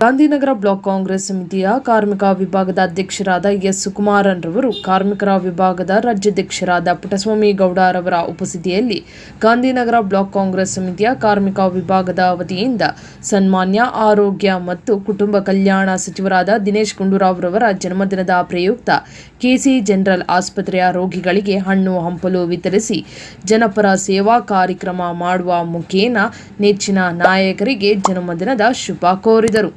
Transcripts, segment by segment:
Gandhinagar block Congress ಸಮಿತಿಯ ಕಾರ್ಮಿಕ ವಿಭಾಗದ ಅಧ್ಯಕ್ಷರಾದ ಎಸ್ ಸುಕುಮಾರನ್ ರವರು, ಕಾರ್ಮಿಕರ ವಿಭಾಗದ ರಾಜ್ಯಾಧ್ಯಕ್ಷರಾದ ಪುಟ್ಟಸ್ವಾಮಿ ಗೌಡರವರ ಉಪಸ್ಥಿತಿಯಲ್ಲಿ ಗಾಂಧಿನಗರ ಬ್ಲಾಕ್ ಕಾಂಗ್ರೆಸ್ ಸಮಿತಿಯ ಕಾರ್ಮಿಕ ವಿಭಾಗದ ವತಿಯಿಂದ ಸನ್ಮಾನ್ಯ, ಆರೋಗ್ಯ ಮತ್ತು ಕುಟುಂಬ ಕಲ್ಯಾಣ ಸಚಿವರಾದ ದಿನೇಶ್ ಗುಂಡೂರಾವ್ ರವರ ಜನ್ಮದಿನದ ಪ್ರಯುಕ್ತ ಕೆಸಿ ಜನರಲ್ ಆಸ್ಪತ್ರೆಯ ರೋಗಿಗಳಿಗೆ ಹಣ್ಣು ಹಂಪಲು ವಿತರಿಸಿ ಜನಪರ ಸೇವಾ ಕಾರ್ಯಕ್ರಮ ಮಾಡುವ ಮುಖೇನ ನೆಚ್ಚಿನ ನಾಯಕರಿಗೆ ಜನ್ಮದಿನದ ಶುಭ ಕೋರಿದರು.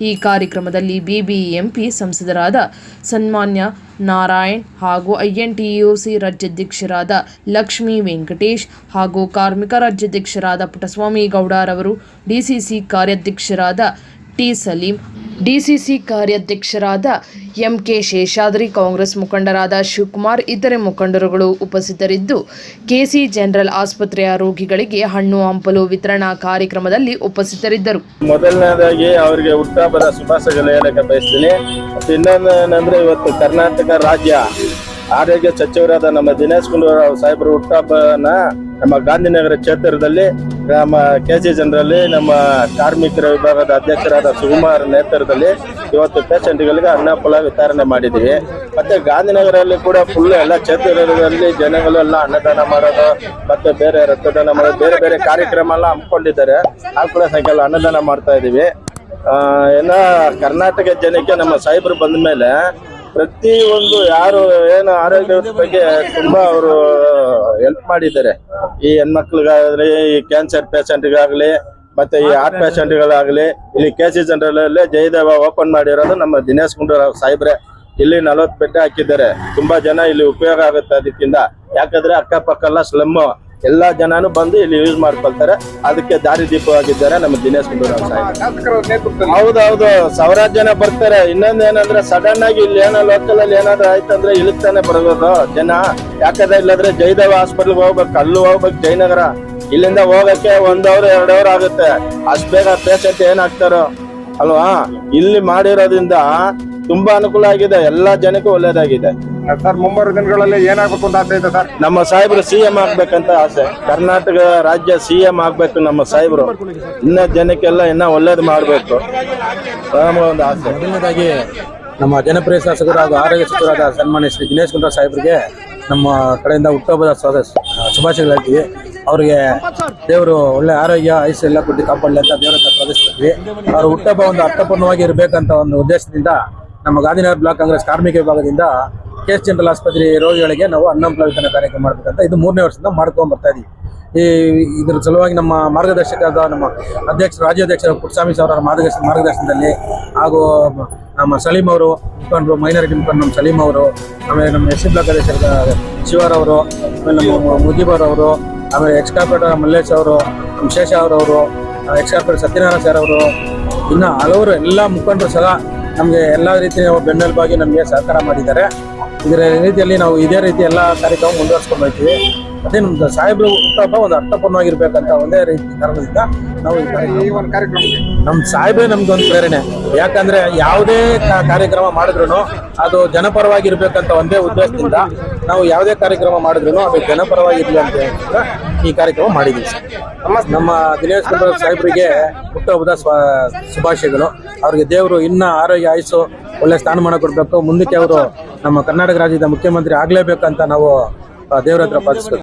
ಈ ಕಾರ್ಯಕ್ರಮದಲ್ಲಿ ಬಿಬಿಎಂಪಿ ಸಂಸದರಾದ ಸನ್ಮಾನ್ಯ ನಾರಾಯಣ್ ಹಾಗೂ ಐಎನ್ಟಿಯುಸಿ ರಾಜ್ಯಾಧ್ಯಕ್ಷರಾದ ಲಕ್ಷ್ಮೀ ವೆಂಕಟೇಶ್ ಹಾಗೂ ಕಾರ್ಮಿಕ ರಾಜ್ಯಾಧ್ಯಕ್ಷರಾದ ಪುಟ್ಟಸ್ವಾಮಿ ಗೌಡರವರು, ಡಿಸಿಸಿ ಕಾರ್ಯಾಧ್ಯಕ್ಷರಾದ ಟಿ ಸಲೀಂ ಡಿಸಿಸಿ ಕಾರ್ಯಾಧ್ಯಕ್ಷರಾದ ಎಂ ಕೆ ಶೇಷಾದ್ರಿ, ಕಾಂಗ್ರೆಸ್ ಮುಖಂಡರಾದ ಶಿವಕುಮಾರ್, ಇತರೆ ಮುಖಂಡರುಗಳು ಉಪಸ್ಥಿತರಿದ್ದು, ಕೆಸಿ ಜನರಲ್ ಆಸ್ಪತ್ರೆಯ ರೋಗಿಗಳಿಗೆ ಹಣ್ಣು ಹಂಪಲು ವಿತರಣಾ ಕಾರ್ಯಕ್ರಮದಲ್ಲಿ ಉಪಸ್ಥಿತರಿದ್ದರು. ಮೊದಲನೇದಾಗಿ ಅವರಿಗೆ ಹುಟ್ಟುಹಬ್ಬದ ಶುಭಾಶಯಗಳು ಹೇಳಕ್ಕೆ ಬಯಸ್ತೀನಿ. ಇನ್ನೊಂದೇನಂದ್ರೆ ಇವತ್ತು ಕರ್ನಾಟಕ ರಾಜ್ಯ ಆರೋಗ್ಯ ಸಚಿವರಾದ ನಮ್ಮ ದಿನೇಶ್ ಗುಂಡೂರಾವ್ ಸಾಹೇಬರು ಹುಟ್ಟುಹಬ್ಬನ ನಮ್ಮ ಗಾಂಧಿನಗರ ಕ್ಷೇತ್ರದಲ್ಲಿ ನಮ್ಮ ಕೆ ಸಿ ಜನರಲ್ಲಿ ನಮ್ಮ ಕಾರ್ಮಿಕರ ವಿಭಾಗದ ಅಧ್ಯಕ್ಷರಾದ ಸುಕುಮಾರ್ ನೇತೃತ್ವದಲ್ಲಿ ಇವತ್ತು ಪೇಷಂಟ್ಗಳಿಗೆ ಅನ್ನ ಫಲ ವಿತರಣೆ ಮಾಡಿದ್ದೀವಿ. ಮತ್ತೆ ಗಾಂಧಿನಗರಲ್ಲಿ ಕೂಡ ಫುಲ್ ಎಲ್ಲ ಕ್ಷೇತ್ರದಲ್ಲಿ ಜನಗಳೆಲ್ಲ ಅನ್ನದಾನ ಮಾಡೋದು, ಮತ್ತೆ ಬೇರೆ ರಕ್ತದಾನ ಮಾಡೋದು, ಬೇರೆ ಬೇರೆ ಕಾರ್ಯಕ್ರಮ ಎಲ್ಲ ಹಮ್ಮಿಕೊಂಡಿದ್ದಾರೆ. ಆ ಕೂಡ ಸಾಯಂಕಾಲ ಅನ್ನದಾನ ಮಾಡ್ತಾ ಇದ್ದೀವಿ ಏನ ಕರ್ನಾಟಕ ಜನಕ್ಕೆ ನಮ್ಮ ಸಾಹೇಬರು ಬಂದ ಮೇಲೆ ಪ್ರತಿ ಒಂದು ಯಾರು ಏನು ಆರೋಗ್ಯ ಬಗ್ಗೆ ತುಂಬಾ ಅವರು ಹೆಲ್ಪ್ ಮಾಡಿದ್ದಾರೆ. ಈ ಹೆಣ್ಮಕ್ಳಿಗಾಗಲಿ ಈ ಕ್ಯಾನ್ಸರ್ ಪೇಷಂಟ್ಗಾಗಲಿ ಮತ್ತೆ ಈ ಹಾರ್ಟ್ ಪೇಷಂಟ್ಗಳಾಗಲಿ ಇಲ್ಲಿ ಕೆ ಸಿ ಜನರಲ್ಲೇ ಜಯದೇವ ಓಪನ್ ಮಾಡಿರೋದು ನಮ್ಮ ದಿನೇಶ್ ಗುಂಡೂರಾವ್ ಸಾಹೇಬ್ರೆ. ಇಲ್ಲಿ ನಲವತ್ತು ಪೆಟ್ಟೆ ಹಾಕಿದ್ದಾರೆ. ತುಂಬಾ ಜನ ಇಲ್ಲಿ ಉಪಯೋಗ ಆಗುತ್ತೆ ಅದಕ್ಕಿಂತ. ಯಾಕಂದ್ರೆ ಅಕ್ಕಪಕ್ಕ ಎಲ್ಲ ಸ್ಲಮ್ ಎಲ್ಲಾ ಜನನು ಬಂದು ಇಲ್ಲಿ ಯೂಸ್ ಮಾಡ್ಕೊಳ್ತಾರೆ. ಅದಕ್ಕೆ ದಾರಿ ದೀಪವಾಗಿದ್ದಾರೆ ನಮ್ಮ ದಿನೇಶ್ ಗುಂಡೂರಾವ್ ಸಾಹೇಬ್. ಹೌದೌದು ಸಾವಿರಾರು ಜನ ಬರ್ತಾರೆ. ಇನ್ನೊಂದ್ ಏನಂದ್ರೆ ಸಡನ್ ಆಗಿ ಇಲ್ಲಿ ಏನೋ ಲೋಕಲ್ ಅಲ್ಲಿ ಏನಾದ್ರು ಆಯ್ತಂದ್ರೆ ಇಳಿತಾನೆ ಬರೋದು ಜನ. ಯಾಕಂದ್ರೆ ಇಲ್ಲಾದ್ರೆ ಜಯದೇವ ಹಾಸ್ಪಿಟಲ್ ಹೋಗ್ಬೇಕು ಅಲ್ಲೂ ಹೋಗ್ಬೇಕು ಜಯನಗರ. ಇಲ್ಲಿಂದ ಹೋಗಕ್ಕೆ ಒಂದ್ ಅವರ್ ಎರಡ್ ಅವರ್ ಆಗುತ್ತೆ. ಅಷ್ಟ್ ಬೇಗ ಪೇಷಂಟ್ ಏನಾಗ್ತಾರೋ ಅಲ್ವಾ? ಇಲ್ಲಿ ಮಾಡಿರೋದ್ರಿಂದ ತುಂಬಾ ಅನುಕೂಲ ಆಗಿದೆ. ಎಲ್ಲಾ ಜನಕ್ಕೂ ಒಳ್ಳೇದಾಗಿದೆ. ಸರ್ ಮುಂಬರುವ ದಿನಗಳಲ್ಲಿ ಏನಾಗಬೇಕು ಅಂತ ಆಸೆ ಇದೆ ಸರ್? ನಮ್ಮ ಸಾಹೇಬರು ಸಿಎಂ ಆಗ್ಬೇಕಂತ ಆಸೆ. ಕರ್ನಾಟಕ ರಾಜ್ಯ ಸಿಎಂ ಆಗ್ಬೇಕು ನಮ್ಮ ಸಾಹೇಬರು. ಇನ್ನ ಜನಕ್ಕೆಲ್ಲ ಇನ್ನ ಒಳ್ಳೇದು ಮಾಡಬೇಕು. ನಮ್ಮ ಒಂದು ಆಸೆ. ಮೊದಲನೇದಾಗಿ ನಮ್ಮ ಜನಪ್ರಿಯ ಶಾಸಕರು ಹಾಗೂ ಆರೋಗ್ಯ ಸಚಿವರಾದ ಸನ್ಮಾನ್ಯ ಶ್ರೀ ದಿನೇಶ್ ಗುಂಡೂರಾವ್ ಸಾಹೇಬರಿಗೆ ನಮ್ಮ ಕಡೆಯಿಂದ ಹುಟ್ಟುಹಬ್ಬದ ಸ್ವಾದ ಶುಭಾಶಯಗಳು ಹೇಳ್ತೀವಿ ಅವರಿಗೆ ದೇವರು ಒಳ್ಳೆ ಆರೋಗ್ಯ ಆಯುಷ್ಯ ಎಲ್ಲ ಕೊಟ್ಟು ಕಾಪಾಡಲಿ ಅಂತ ದೇವರ ಹತ್ರ ಪ್ರಾರ್ಥಿಸ್ತೀವಿ. ಅವ್ರ ಹುಟ್ಟುಹಬ್ಬ ಒಂದು ಅರ್ಥಪೂರ್ಣವಾಗಿ ಇರಬೇಕಂತ ಒಂದು ಉದ್ದೇಶದಿಂದ ನಮ್ಮ ಗಾಂಧಿನಗರ ಬ್ಲಾಕ್ ಕಾಂಗ್ರೆಸ್ ಕಾರ್ಮಿಕ ವಿಭಾಗದಿಂದ ಕೆಎಸ್ ಜನರಲ್ ಆಸ್ಪತ್ರೆ ರೋಗಿಗಳಿಗೆ ನಾವು ಅನ್ನಂಪ್ಲ ವಿತರಣೆ ಕಾರ್ಯಕ್ರಮ ಮಾಡಬೇಕಂತ ಇದು ಮೂರನೇ ವರ್ಷದಿಂದ ಮಾಡ್ಕೊಂಡ್ ಬರ್ತಾ ಇದೀವಿ. ಈ ಇದ್ರ ಸಲುವಾಗಿ ನಮ್ಮ ಮಾರ್ಗದರ್ಶಕರಾದ ನಮ್ಮ ಅಧ್ಯಕ್ಷ ರಾಜ್ಯಾಧ್ಯಕ್ಷ ಪುಟ್ಟಸ್ವಾಮಿ ಅವರ ಮಾರ್ಗದರ್ಶನ ಮಾರ್ಗದರ್ಶನದಲ್ಲಿ ಹಾಗೂ ನಮ್ಮ ಸಲೀಂ ಅವರು, ಮುಖಂಡರು ಮೈನಾರಿಟಿ ಮುಖಂಡರು ನಮ್ಮ ಸಲೀಂ ಅವರು, ಆಮೇಲೆ ನಮ್ಮ ಎಸ್ ಸಿ ಬ್ಲಾಕ್ ಶಿವರ್ ಅವರು, ಆಮೇಲೆ ನಮ್ಮ ಮುಜೀಬರ್ ಅವರು, ಆಮೇಲೆ ಎಕ್ಸ್ ಮಲ್ಲೇಶ್ ಅವರು, ನಮ್ಮ ಶೇಷ ಅವರವರು ಎಕ್ಸ್ ಸತ್ಯನಾರಾಯಣ ಸರ್ ಅವರು, ಇನ್ನು ಹಲವರು ಎಲ್ಲ ಮುಖಂಡರು ಸಹ ನಮಗೆ ಎಲ್ಲ ರೀತಿಯ ಬೆನ್ನೆಲುಬಾಗಿ ನಮಗೆ ಸಹಕಾರ ಮಾಡಿದ್ದಾರೆ. ಇದರ ರೀತಿಯಲ್ಲಿ ನಾವು ಇದೇ ರೀತಿ ಎಲ್ಲ ಕಾರ್ಯಕ್ರಮ ಮುಂದುವರಿಸ್ಕೊಂಡು ಹೋಗ್ತೀವಿ. ಅದೇ ನಮ್ದು ಸಾಹೇಬ್ರು ಹುಟ್ಟಪ್ಪ ಒಂದು ಅರ್ಥಪೂರ್ಣವಾಗಿರ್ಬೇಕಂತ ಒಂದೇ ರೀತಿ ಕಾರಣದಿಂದ ನಾವು ಈ ಸಾಹೇಬ್ರೆ ನಮ್ದು ಒಂದು ಕಾರ್ಯಕ್ರಮಕ್ಕೆ? ನಮ್ಮ ಸಾಹೇಬ್ರೆ ನಮ್ಗೊಂದು ಪ್ರೇರಣೆ. ಯಾಕಂದ್ರೆ ಯಾವುದೇ ಕಾರ್ಯಕ್ರಮ ಮಾಡಿದ್ರು ಅದು ಜನಪರವಾಗಿರ್ಬೇಕಂತ ಒಂದೇ ಉದ್ದೇಶದಿಂದ ನಾವು ಯಾವುದೇ ಕಾರ್ಯಕ್ರಮ ಮಾಡಿದ್ರು ಅದು ಜನಪರವಾಗಿರ್ಲಿ ಅಂತ ಈ ಕಾರ್ಯಕ್ರಮ ಮಾಡಿದ್ದೀವಿ. ನಮ್ಮ ದಿನೇಶ್ ಗುಂಡೂರಾವ್ ಸಾಹೇಬರಿಗೆ ಹುಟ್ಟುಹಬ್ಬದ ಸ್ವ ಶುಭಾಶಯಗಳು. ಅವ್ರಿಗೆ ದೇವರು ಇನ್ನ ಆರೋಗ್ಯ ಆಯಿಸು ಒಳ್ಳೆ ಸ್ಥಾನಮಾನ ಕೊಡಬೇಕು. ಮುಂದಕ್ಕೆ ಅವರು ನಮ್ಮ ಕರ್ನಾಟಕ ರಾಜ್ಯದ ಮುಖ್ಯಮಂತ್ರಿ ಆಗ್ಲೇಬೇಕಂತ ನಾವು ದೇವರ ಹತ್ರ ಪ್ರಾರ್ಥಿಸ್ಬೇಕು